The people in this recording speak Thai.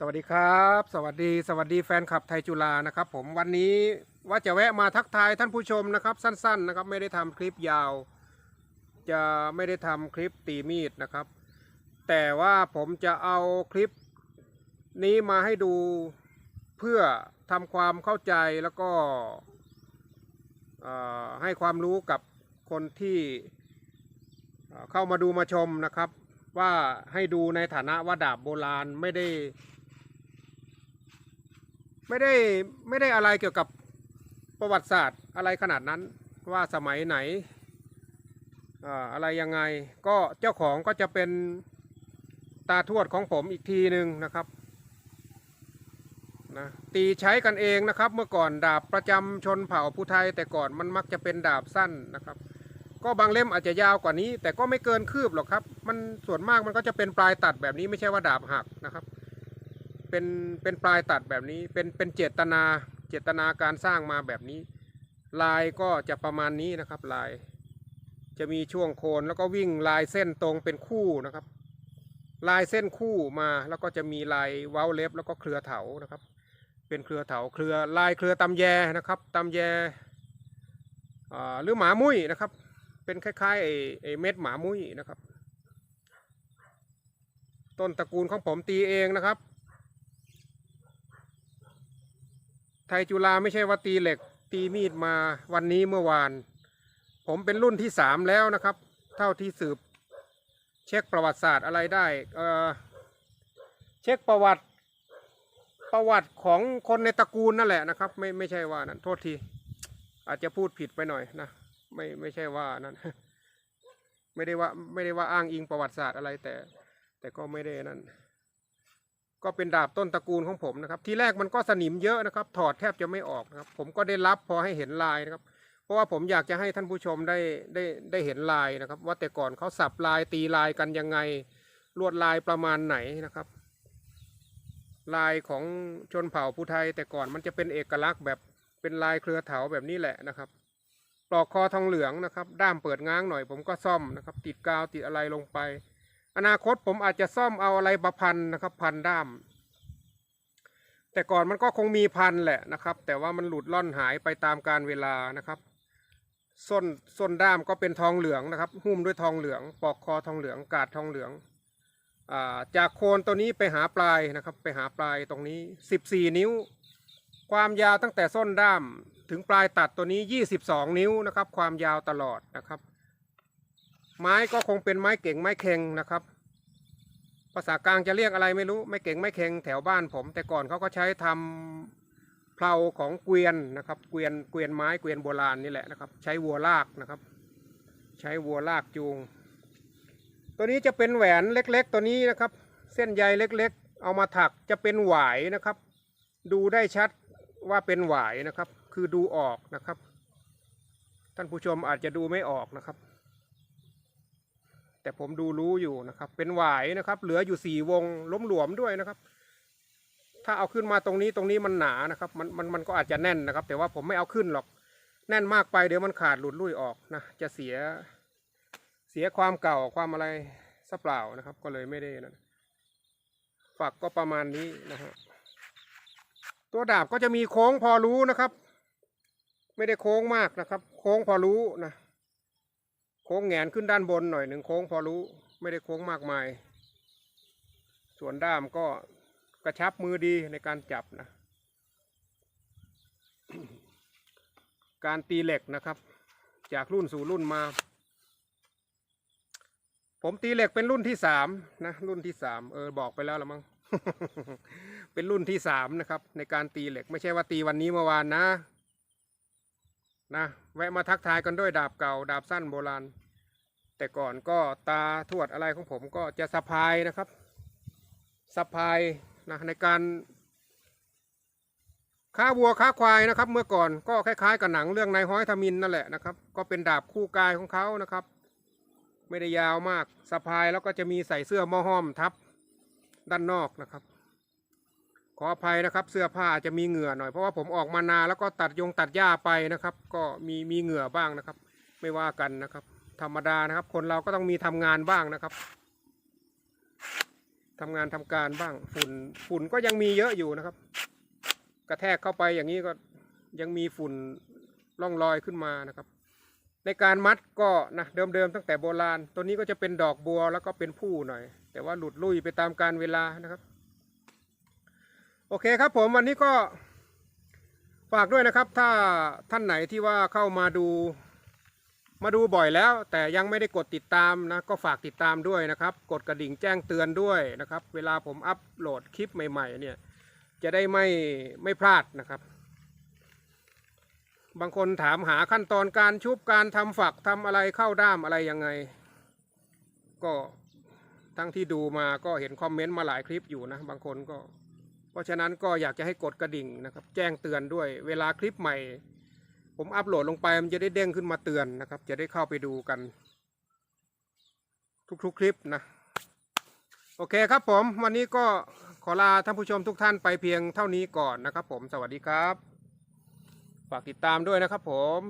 สวัสดีครับ สวัสดีสวัสดีแฟนคลับไทยจุฬานะครับผมวันนี้ว่าจะแวะมาทักทายท่านผู้ชมนะครับสั้นๆนะครับไม่ได้ทำคลิปยาว จะไม่ได้ทำคลิปตีมีดนะครับ แต่ว่าผมจะเอาคลิปนี้มาให้ดูเพื่อทำความเข้าใจแล้วก็ให้ความรู้กับคนที่เข้ามาดูมาชมนะครับว่าให้ดูในฐานะว่าดาบโบราณไม่ได้ ไม่ได้ไม่ได้อะไรเกี่ยวกับประวัติศาสตร์อะไรขนาดนั้นว่าสมัยไหนอ่าอะไรยังไงก็เจ้าของก็จะเป็นตาทวดของผมอีกทีหนึ่งนะครับนะตีใช้กันเองนะครับ เมื่อก่อนดาบประจำชนเผ่าผู้ไทย แต่ก่อนมันมักจะเป็นดาบสั้นนะครับ ก็บางเล่มอาจจะยาวกว่านี้ แต่ก็ไม่เกินคืบหรอกครับ มันส่วนมากมันก็จะเป็นปลายตัดแบบนี้ไม่ใช่ว่าดาบหักนะครับ เป็นเป็นปลายตัดแบบนี้เป็นเป็นเจตนาเจตนาการสร้างมาแบบนี้ ลายก็จะประมาณนี้นะครับลาย จะมีช่วงโคนแล้วก็วิ่งลายเส้นตรงเป็นคู่นะครับ ลายเส้นคู่มาแล้วก็จะมีลายเว้าเล็บ แล้วก็เครือเถานะครับ เป็นเครือเถาเครือลายเครือตำแยนะครับตำแย่หรือหมามุ้ยนะครับ เป็นคล้ายๆไอ้ไอ้เม็ดหมามุ้ยนะครับ ต้นตระกูลของผมตีเองนะครับ ไทยจุฬาไม่ใช่ว่าตีเหล็ก ตีมีดมาวันนี้เมื่อวาน ผมเป็นรุ่นที่สามแล้วนะครับ เท่าที่สืบ เช็คประวัติศาสตร์อะไรได้เออเช็คประวัติประวัติของคนในตระกูลนั่นแหละนะครับ ไม่ไม่ใช่ว่านั้นโทษที อาจจะพูดผิดไปหน่อยนะไม่ไม่ใช่ว่านั้นไม่ได้ว่าไม่ได้ว่าอ้างอิงประวัติศาสตร์อะไรแต่ แต่ก็ไม่ได้นั้น ก็เป็นดาบต้นตระกูลของผมนะครับ ทีแรกมันก็สนิมเยอะนะครับ ถอดแทบจะไม่ออกนะครับ ผมก็ได้รับพอให้เห็นลายนะครับ เพราะว่าผมอยากจะให้ท่านผู้ชมได้ได้ได้เห็นลายนะครับ ว่าแต่ก่อนเขาสับลายตีลายกันยังไง ลวดลายประมาณไหนนะครับ ลายของชนเผ่าผู้ไทย แต่ก่อนมันจะเป็นเอกลักษณ์แบบเป็นลายเครือเถาแบบนี้แหละนะครับปลอกคอทองเหลืองนะครับ ด้ามเปิดง้างหน่อยผมก็ซ่อมนะครับ ติดกาวติดอะไรลงไป อนาคตผมอาจจะซ่อมเอาอะไรประพันนะครับ พันด้าม แต่ก่อนมันก็คงมีพันแหละนะครับ แต่ว่ามันหลุดล่อนหายไปตามการเวลานะครับส้นส้นด้ามก็เป็นทองเหลืองนะครับ หุ้มด้วยทองเหลืองปลอกคอทองเหลืองกาดทองเหลืองอาจากโคนตัวนี้ไปหาปลายนะครับ ไปหาปลายตรงนี้ 14 นิ้ว ความยาวตั้งแต่ส้นด้ามถึงปลายตัดตัวนี้ 22 นิ้วนะครับ ความยาวตลอดนะครับ ไม้ก็คงเป็นไม้เก่งไม้เค็งนะครับ ภาษากลางจะเรียกอะไรไม่รู้ไม่เก่งไม่เค็งแถวบ้านผม แต่ก่อนเขาก็ใช้ทำเพลาของเกวียนนะครับเกวียนเกวียนไม้เกวียนโบราณนี่แหละนะครับ ใช้วัวลากนะครับ ใช้วัวลากจูง ตัวนี้จะเป็นแหวนเล็ก ๆ ตัวนี้นะครับ เส้นใยเล็ก ๆ เอามาถักจะเป็นหวายนะครับ ดูได้ชัดว่าเป็นหวายนะครับ คือดูออกนะครับ ท่านผู้ชมอาจจะดูไม่ออกนะครับ แต่ผมดูรู้อยู่นะครับ เป็นหวายนะครับ เหลืออยู่สี่วงล้มหลวมด้วยนะครับ ถ้าเอาขึ้นมาตรงนี้ตรงนี้มันหนานะครับ มันมันมันก็อาจจะแน่นนะครับ แต่ว่าผมไม่เอาขึ้นหรอก แน่นมากไปเดี๋ยวมันขาดหลุดลุ่ยออกนะ จะเสียเสียความเก่าความอะไรซะเปล่านะครับ ก็เลยไม่ได้นะฝักก็ประมาณนี้นะฮะตัวดาบก็จะมีโค้งพอรู้นะครับ ไม่ได้โค้งมากนะครับ โค้งพอรู้นะ โค้งแงนขึ้นด้านบนหน่อยหนึ่งโค้งพอรู้ไม่ได้โค้งมากมาย ส่วนด้ามก็กระชับมือดีในการจับนะ การตีเหล็กนะครับ จากรุ่นสู่รุ่นมา ผมตีเหล็กเป็นรุ่นที่สามนะรุ่นที่สามเออบอกไปแล้วละมั้งเป็นรุ่นที่สามนะครับ ในการตีเหล็กไม่ใช่ว่าตีวันนี้เมื่อวานนะ นะแวะมาทักทายกันด้วยดาบเก่า ดาบสั้นโบราณ แต่ก่อนก็ตาทวดอะไรของผมก็จะสะพายนะครับสะพายนะในการค้าวัวค้าควายนะครับ เมื่อก่อนก็คล้ายๆกับหนังเรื่องนายห้อยทมินนั่นแหละนะครับ ก็เป็นดาบคู่กายของเขานะครับ ไม่ได้ยาวมากสะพายแล้วก็จะมีใส่เสื้อม้อห้อมทับด้านนอกนะครับ ขออภัยนะครับ เสื้อผ้าจะมีเหงื่อหน่อยเพราะว่าผมออกมานาแล้วก็ตัดยงตัดหญ้าไปนะครับ ก็มีมีเหงื่อบ้างนะครับ ไม่ว่ากันนะครับ ธรรมดานะครับ คนเราก็ต้องมีทำงานบ้างนะครับทำงานทำการบ้าง ฝุ่นฝุ่นก็ยังมีเยอะอยู่นะครับ กระแทกเข้าไปอย่างนี้ก็ยังมีฝุ่นล่องลอยขึ้นมานะครับ ในการมัดก็นะเดิมๆตั้งแต่โบราณ ตัวนี้ก็จะเป็นดอกบัวแล้วก็เป็นผู้หน่อย แต่ว่าหลุดลุ่ยไปตามการเวลานะครับ โอเคครับผมวันนี้ก็ฝากด้วยนะครับ ถ้าท่านไหนที่ว่าเข้ามาดู มาดูบ่อยแล้ว แต่ยังไม่ได้กดติดตามนะก็ฝากติดตามด้วยนะครับ กดกระดิ่งแจ้งเตือนด้วยนะครับ เวลาผมอัปโหลดคลิปใหม่ๆ เนี่ย จะได้ไม่ไม่พลาดนะครับ บางคนถามหาขั้นตอนการชุบการทำฝักทำอะไรเข้าด้ามอะไรยังไง ก็ทั้งที่ดูมาก็เห็นคอมเมนต์มาหลายคลิปอยู่นะ บางคนก็ ราะฉะนั้นก็อยากจะให้กดกระดิ่งนะครับ แจ้งเตือนด้วย เวลาคลิปใหม่ ผมอัปโหลดลงไปมันจะได้เด้งขึ้นมาเตือนนะครับ จะได้เข้าไปดูกัน ทุกๆคลิปนะ โอเคครับผม วันนี้ก็ขอลาท่านผู้ชมทุกท่านไปเพียงเท่านี้ก่อนนะครับ ผมสวัสดีครับ ฝากติดตามด้วยนะครับผม